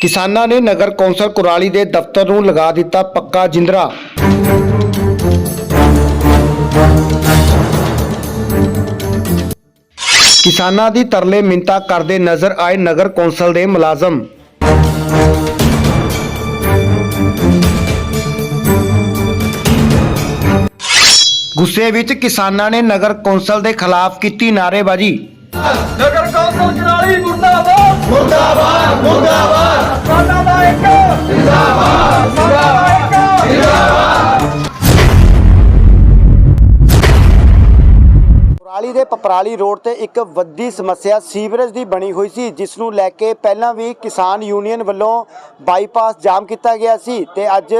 ਕਿਸਾਨਾਂ ਨੇ ਨਗਰ ਕੌਂਸਲ ਕੁਰਾਲੀ ਦੇ ਦਫ਼ਤਰ ਨੂੰ ਲਗਾ ਦਿੱਤਾ ਪੱਕਾ ਜਿੰਦਰਾ। ਕਿਸਾਨਾਂ ਦੀ ਤਰਲੇ ਮਿੰਤਾ ਕਰਦੇ ਨਜ਼ਰ ਆਏ ਨਗਰ ਕੌਂਸਲ ਦੇ ਮੁਲਾਜ਼ਮ। ਗੁੱਸੇ ਵਿੱਚ ਕਿਸਾਨਾਂ ਨੇ ਨਗਰ ਕੌਂਸਲ ਦੇ ਖਿਲਾਫ ਕੀਤੀ ਨਾਅਰੇਬਾਜ਼ੀ। ਨਗਰ ਕੌਂਸਲ ਕਰਾਲੀ ਮੁਰਦਾਬਾਦ। ਕੁਰਾਲੀ ਦੇ ਪਪਰਾਲੀ ਰੋਡ ਤੇ ਇੱਕ ਵੱਡੀ ਸਮੱਸਿਆ ਸੀਵਰੇਜ ਦੀ ਬਣੀ ਹੋਈ ਸੀ ਜਿਸ ਨੂੰ ਲੈ ਕੇ ਪਹਿਲਾਂ ਵੀ ਕਿਸਾਨ ਯੂਨੀਅਨ ਵੱਲੋਂ ਬਾਈਪਾਸ ਜਾਮ ਕੀਤਾ ਗਿਆ ਸੀ ਤੇ ਅੱਜ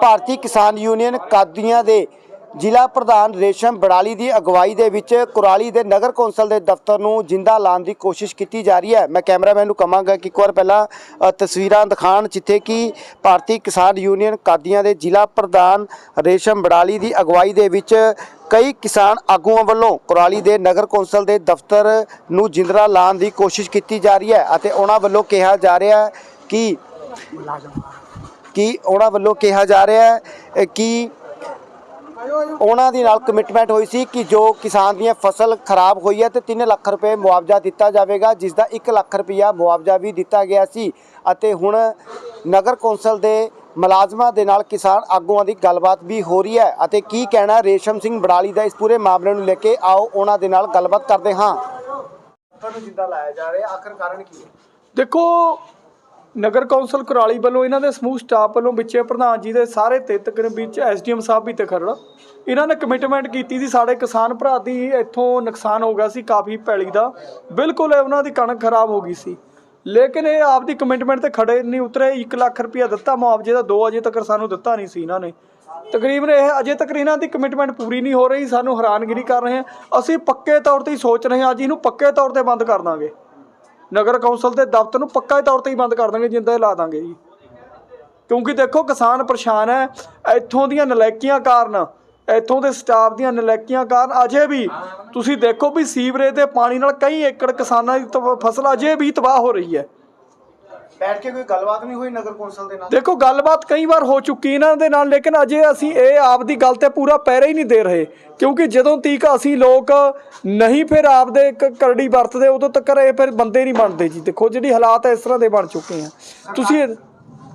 ਭਾਰਤੀ ਕਿਸਾਨ ਯੂਨੀਅਨ ਕਾਦੀਆਂ ਦੇ ਜ਼ਿਲ੍ਹਾ ਪ੍ਰਧਾਨ ਰੇਸ਼ਮ ਬੜਾਲੀ ਦੀ ਅਗਵਾਈ ਦੇ ਵਿੱਚ ਕੁਰਾਲੀ ਦੇ ਨਗਰ ਕੌਂਸਲ ਦੇ ਦਫ਼ਤਰ ਨੂੰ ਜਿੰਦਾ ਲਾਉਣ ਦੀ ਕੋਸ਼ਿਸ਼ ਕੀਤੀ ਜਾ ਰਹੀ ਹੈ। ਮੈਂ ਕੈਮਰਾਮੈਨ ਨੂੰ ਕਹਾਂਗਾ ਕਿ ਇੱਕ ਵਾਰ ਪਹਿਲਾਂ ਅ, ਤਸਵੀਰਾਂ ਦਿਖਾਣ ਜਿੱਥੇ ਕਿ ਭਾਰਤੀ ਕਿਸਾਨ ਯੂਨੀਅਨ ਕਾਦੀਆਂ ਦੇ ਜ਼ਿਲ੍ਹਾ ਪ੍ਰਧਾਨ ਰੇਸ਼ਮ ਬੜਾਲੀ ਦੀ ਅਗਵਾਈ ਦੇ ਵਿੱਚ ਕਈ ਕਿਸਾਨ ਆਗੂਆਂ ਵੱਲੋਂ ਕੁਰਾਲੀ ਦੇ ਨਗਰ ਕੌਂਸਲ ਦੇ ਦਫ਼ਤਰ ਨੂੰ ਜਿੰਦਰਾ ਲਾਉਣ ਦੀ ਕੋਸ਼ਿਸ਼ ਕੀਤੀ ਜਾ ਰਹੀ ਹੈ ਅਤੇ ਉਹਨਾਂ ਵੱਲੋਂ ਕਿਹਾ ਜਾ ਰਿਹਾ ਹੈ ਕਿ ਕਿ ਉਹਨਾਂ ਵੱਲੋਂ ਕਿਹਾ ਜਾ ਰਿਹਾ ਹੈ ਅ, ਕਿ ਉਹਨਾਂ ਦੀ ਨਾਲ ਕਮਿਟਮੈਂਟ ਹੋਈ ਸੀ ਕਿ ਜੋ ਕਿਸਾਨ ਦੀਆਂ ਫਸਲ ਖਰਾਬ ਹੋਈ ਹੈ ਤੇ 3 ਲੱਖ ਰੁਪਏ ਮੁਆਵਜ਼ਾ ਦਿੱਤਾ ਜਾਵੇਗਾ ਜਿਸ ਦਾ 1 ਲੱਖ ਰੁਪਇਆ ਮੁਆਵਜ਼ਾ ਵੀ ਦਿੱਤਾ ਗਿਆ ਸੀ। ਅਤੇ ਹੁਣ ਨਗਰ ਕੌਂਸਲ ਦੇ ਮੁਲਾਜ਼ਮਾਂ ਦੇ ਨਾਲ ਕਿਸਾਨ ਆਗੂਆਂ ਦੀ ਗੱਲਬਾਤ ਵੀ ਹੋ ਰਹੀ ਹੈ। ਅਤੇ ਕੀ ਕਹਿਣਾ ਰੇਸ਼ਮ ਸਿੰਘ ਬੜਾਲੀ ਦਾ? ਇਸ ਪੂਰੇ ਮਾਮਲੇ ਨੂੰ ਲੈ ਕੇ ਆਓ ਉਹਨਾਂ ਦੇ ਨਾਲ ਗੱਲਬਾਤ ਕਰਦੇ ਹਾਂ। ਤੁਹਾਨੂੰ ਜਿੰਦਾ ਲਾਇਆ ਜਾ ਰਿਹਾ ਆਖਰ ਕਾਰਨ ਕੀ ਹੈ? ਦੇਖੋ ਨਗਰ ਕੌਂਸਲ ਕੁਰਾਲੀ ਵੱਲੋਂ ਇਹਨਾਂ ਦੇ ਸਮੂਹ ਸਟਾਫ ਵੱਲੋਂ ਵਿੱਚੇ ਪ੍ਰਧਾਨ ਜੀ ਦੇ ਸਾਰੇ ਤੇ ਤਕਰੀਬਨ ਵਿੱਚ ਐਸਡੀਐਮ ਸਾਹਿਬ ਵੀ ਤੇ ਖਰੜ ਇਹਨਾਂ ਨੇ ਕਮਿਟਮੈਂਟ ਕੀਤੀ ਸੀ, ਸਾਡੇ ਕਿਸਾਨ ਭਰਾ ਦੀ ਇੱਥੋਂ ਨੁਕਸਾਨ ਹੋ ਗਿਆ ਸੀ, ਕਾਫੀ ਪੈਲੀ ਦਾ। ਬਿਲਕੁਲ ਉਹਨਾਂ ਦੀ ਕਣਕ ਖਰਾਬ ਹੋ ਗਈ ਸੀ। ਲੇਕਿਨ ਇਹ ਆਪਦੀ ਕਮਿਟਮੈਂਟ ਤੇ ਖੜੇ ਨਹੀਂ ਉਤਰੇ 1 ਲੱਖ ਰੁਪਇਆ ਦਿੱਤਾ ਮੁਆਵਜ਼ੇ ਦਾ 2 ਅਜੇ ਤੱਕ ਸਾਨੂੰ ਦਿੱਤਾ ਨਹੀਂ ਸੀ ਇਹਨਾਂ ਨੇ। ਤਕਰੀਬਨ ਇਹ ਅਜੇ ਤੱਕ ਇਹਨਾਂ ਦੀ ਕਮਿਟਮੈਂਟ ਪੂਰੀ ਨਹੀਂ ਹੋ ਰਹੀ, ਸਾਨੂੰ ਹੈਰਾਨਗਿਰੀ ਕਰ ਰਹੇ ਹਾਂ। ਅਸੀਂ ਪੱਕੇ ਤੌਰ ਤੇ ਹੀ ਸੋਚ ਰਹੇ ਹਾਂ, ਅੱਜ ਇਹਨੂੰ ਪੱਕੇ ਤੌਰ ਤੇ ਬੰਦ ਕਰ ਦਾਂਗੇ। ਨਗਰ ਕੌਂਸਲ ਦੇ ਦਫ਼ਤਰ ਨੂੰ ਪੱਕਾ ਤੌਰ ਤੇ ਹੀ ਬੰਦ ਕਰ ਦਾਂਗੇ ਜਿੰਦਾ ਲਾ ਦਾਂਗੇ ਜੀ। ਕਿਉਂਕਿ ਦੇਖੋ, ਕਿਸਾਨ ਪਰੇਸ਼ਾਨ ਹੈ, ਇੱਥੋਂ ਦੀਆਂ ਨਲਾਇਕੀਆਂ ਕਾਰਨ, ਇੱਥੋਂ ਦੇ ਸਟਾਫ ਦੀਆਂ ਨਲਾਇਕੀਆਂ ਕਾਰਨ ਅਜੇ ਵੀ ਤੁਸੀਂ ਦੇਖੋ ਵੀ ਸੀਵਰੇਜ ਦੇ ਪਾਣੀ ਨਾਲ ਕਈ ਏਕੜ ਕਿਸਾਨਾਂ ਦੀ ਤਬ- ਫਸਲ ਅਜੇ ਵੀ ਤਬਾਹ ਹੋ ਰਹੀ ਹੈ। ਬੈਠ ਕੇ ਕੋਈ ਗੱਲਬਾਤ ਨਹੀਂ ਹੋਈ ਨਗਰ ਕੌਂਸਲ ਦੇ ਨਾਲ? ਦੇਖੋ ਗੱਲਬਾਤ ਕਈ ਵਾਰ ਹੋ ਚੁੱਕੀ ਇਹਨਾਂ ਦੇ ਨਾਲ ਲੇਕਿਨ ਅਜੇ ਅਸੀਂ ਇਹ ਆਪਦੀ ਗੱਲ ਤੇ ਪੂਰਾ ਪੈਰਾ ਹੀ ਨਹੀਂ ਦੇ ਰਹੇ ਕਿਉਂਕਿ ਜਦੋਂ ਤੀਕ ਅਸੀਂ ਲੋਕ ਨਹੀਂ ਫਿਰ ਆਪਦੇ ਕ- ਕਰੜੀ ਵਰਤਦੇ ਉਦੋਂ ਤੱਕ ਇਹ ਫਿਰ ਬੰਦੇ ਨਹੀਂ ਬਣਦੇ ਜੀ। ਦੇਖੋ ਜਿਹੜੀ ਹਾਲਾਤ ਇਸ ਤਰ੍ਹਾਂ ਦੇ ਬਣ ਚੁੱਕੇ ਆ। ਤੁਸੀਂ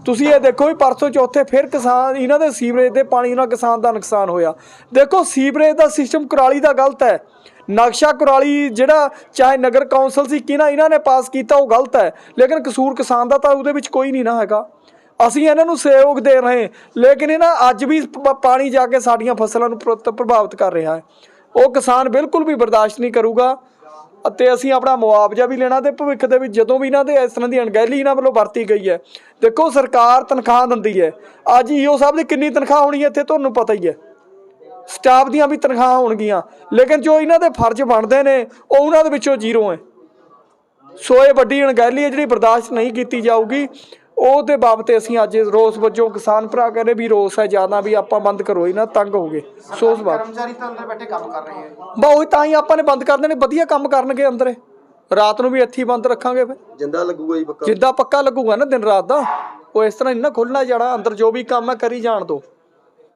ਤੁਸੀਂ ਇਹ ਦੇਖੋ ਵੀ ਪਰਸੋਂ ਚੌਥੇ ਫਿਰ ਕਿਸਾਨ ਇਹਨਾਂ ਦੇ ਸੀਵਰੇਜ ਦੇ ਪਾਣੀ ਨਾਲ ਕਿਸਾਨ ਦਾ ਨੁਕਸਾਨ ਹੋਇਆ। ਦੇਖੋ ਸੀਵਰੇਜ ਦਾ ਸਿਸਟਮ ਕੁਰਾਲੀ ਦਾ ਗਲਤ ਹੈ। ਨਕਸ਼ਾ ਕੁਰਾਲੀ ਜਿਹੜਾ ਚਾਹੇ ਨਗਰ ਕੌਂਸਲ ਸੀ ਕਿਹਨਾਂ ਇਹਨਾਂ ਨੇ ਪਾਸ ਕੀਤਾ ਉਹ ਗਲਤ ਹੈ, ਲੇਕਿਨ ਕਸੂਰ ਕਿਸਾਨ ਦਾ ਤਾਂ ਉਹਦੇ ਵਿੱਚ ਕੋਈ ਨਹੀਂ ਨਾ ਹੈਗਾ। ਅਸੀਂ ਇਹਨਾਂ ਨੂੰ ਸਹਿਯੋਗ ਦੇ ਰਹੇ ਲੇਕਿਨ ਇਹਨਾਂ ਅੱਜ ਵੀ ਪਾਣੀ ਜਾ ਕੇ ਸਾਡੀਆਂ ਫਸਲਾਂ ਨੂੰ ਪ੍ਰਭਾਵਿਤ ਕਰ ਰਿਹਾ ਹੈ। ਉਹ ਕਿਸਾਨ ਬਿਲਕੁਲ ਵੀ ਬਰਦਾਸ਼ਤ ਨਹੀਂ ਕਰੂਗਾ ਅਤੇ ਅਸੀਂ ਆਪਣਾ ਮੁਆਵਜ਼ਾ ਵੀ ਲੈਣਾ ਤੇ ਭਵਿੱਖ ਦੇ ਵਿੱਚ ਜਦੋਂ ਵੀ ਇਹਨਾਂ ਦੇ ਇਸ ਤਰ੍ਹਾਂ ਦੀ ਅਣਗਹਿਲੀ ਇਹਨਾਂ ਵੱਲੋਂ ਵਰਤੀ ਗਈ ਹੈ। ਦੇਖੋ ਸਰਕਾਰ ਤਨਖਾਹ ਦਿੰਦੀ ਹੈ। ਅੱਜ ਈਓ ਸਾਹਿਬ ਦੀ ਕਿੰਨੀ ਤਨਖਾਹ ਹੋਣੀ ਹੈ ਇੱਥੇ ਤੁਹਾਨੂੰ ਪਤਾ ਹੀ ਹੈ। ਸਟਾਫ ਦੀਆਂ ਵੀ ਤਨਖਾਹਾਂ ਹੋਣਗੀਆਂ। ਲੇਕਿਨ ਜੋ ਇਹਨਾਂ ਦੇ ਫਰਜ਼ ਬਣਦੇ ਨੇ ਉਹ ਉਹਨਾਂ ਦੇ ਵਿੱਚੋਂ ਜ਼ੀਰੋ ਹੈ। ਸੋ ਇਹ ਵੱਡੀ ਅਣਗਹਿਲੀ ਹੈ ਜਿਹੜੀ ਬਰਦਾਸ਼ਤ ਨਹੀਂ ਕੀਤੀ ਜਾਊਗੀ। ਉਹਦੇ ਬਾਬਤ ਅਸੀਂ ਅੱਜ ਰੋਸ ਵਜੋਂ ਕਿਸਾਨ ਭਰਾ ਕਹਿੰਦੇ ਵੀ ਰੋਸ ਹੈ ਜ਼ਿਆਦਾ ਵੀ ਆਪਾਂ ਬੰਦ ਕਰੋ ਇਹਨਾਂ ਤੰਗ ਹੋ ਗਏ। ਸੋ ਉਸ ਬਾਤ ਕਰਮਚਾਰੀ ਤਾਂ ਅੰਦਰ ਬੈਠੇ ਕੰਮ ਕਰ ਰਹੇ ਹੈ ਬਾ ਉਹੀ ਤਾਂ ਹੀ ਆਪਾਂ ਨੇ ਬੰਦ ਕਰ ਦੇਣੇ ਵਧੀਆ ਕੰਮ ਕਰਨਗੇ ਅੰਦਰੇ। ਰਾਤ ਨੂੰ ਵੀ ਇੱਥੇ ਹੀ ਬੰਦ ਰੱਖਾਂਗੇ ਫਿਰ। ਜਿੰਦਾ ਲੱਗੂਗਾ ਜੀ ਪੱਕਾ। ਜਿੱਦਾਂ ਪੱਕਾ ਲੱਗੂਗਾ ਨਾ ਦਿਨ ਰਾਤ ਦਾ ਉਹ ਇਸ ਤਰ੍ਹਾਂ ਨਹੀਂ ਨਾ ਖੁੱਲਣਾ ਜਾਣਾ ਅੰਦਰ ਜੋ ਵੀ ਕੰਮ ਹੈ ਕਰੀ ਜਾਣ ਦੋ।